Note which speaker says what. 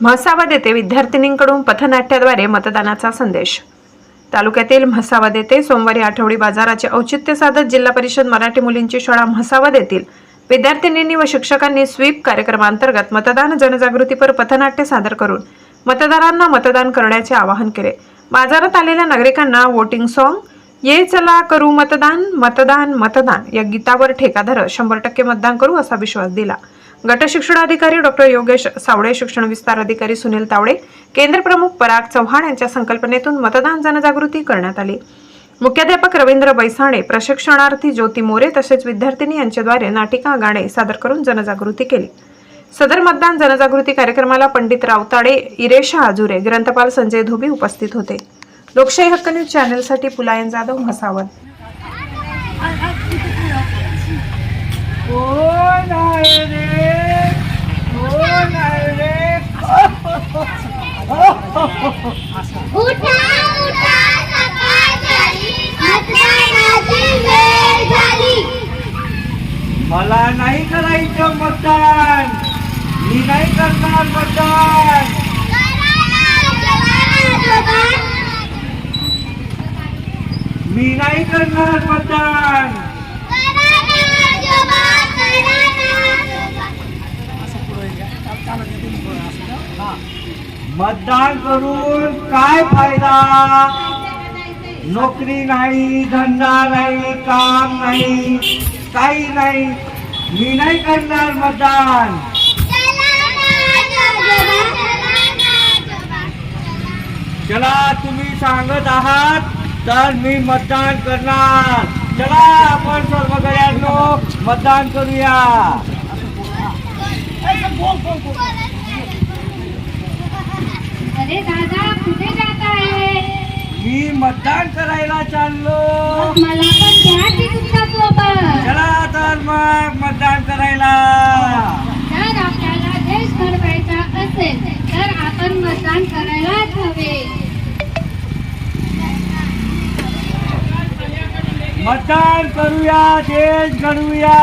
Speaker 1: म्हसावद येथे विद्यार्थिनींकडून पथनाट्याद्वारे मतदानाचा संदेश. तालुक्यातील म्हसावद येथे सोमवारी आठवडी बाजाराचे औचित्य साधत जिल्हा परिषद मराठी मुलींची शाळा म्हसावद येथील विद्यार्थिनींनी व शिक्षकांनी स्वीप कार्यक्रमांतर्गत मतदान जनजागृतीपर पथनाट्य सादर करून मतदारांना मतदान करण्याचे आवाहन केले. बाजारात आलेल्या नागरिकांना वोटिंग सॉन्ग ये चला करू मतदान मतदान मतदान या गीतावर ठेका धरत शंभर टक्के मतदान करू असा विश्वास दिला. गट शिक्षणाधिकारी डॉक्टर योगेश सावळे शिक्षण विस्तार अधिकारी सुनील तावडे केंद्र प्रमुख पराग चव्हाण यांच्या संकल्पनेतून मतदान जनजागृती करण्यात आली. मुख्याध्यापक रवींद्र बैसाणे प्रशिक्षणार्थी ज्योती मोरे तसेच विद्यार्थिनी यांच्याद्वारे नाटिका गाणे सादर करून जनजागृती केली. सदर मतदान जनजागृती कार्यक्रमाला पंडित रावताडे इरेशा आजुरे ग्रंथपाल संजय धोबी उपस्थित होते. लोकशाही हक्क न्यूज चॅनलसाठी पुलायन जाधव म्हसावद
Speaker 2: मला नाही करायचं मतदान. मी नाही करणार मतदान. मी नाही करणार मतदान. मतदान करून काय फायदा? नोकरी नाही धंदा नाही काम नाही. काही नाही. मी नाही करणार मतदान. चला तुम्ही सांगत आहात तर मी मतदान करणार. चला आपण सर्व गड्यांनो मतदान करूया.
Speaker 3: अरे दादा कुठे जात आहे
Speaker 2: मी मतदान करायला चाललो.
Speaker 3: मला
Speaker 2: मतदान करूया देश घडवूया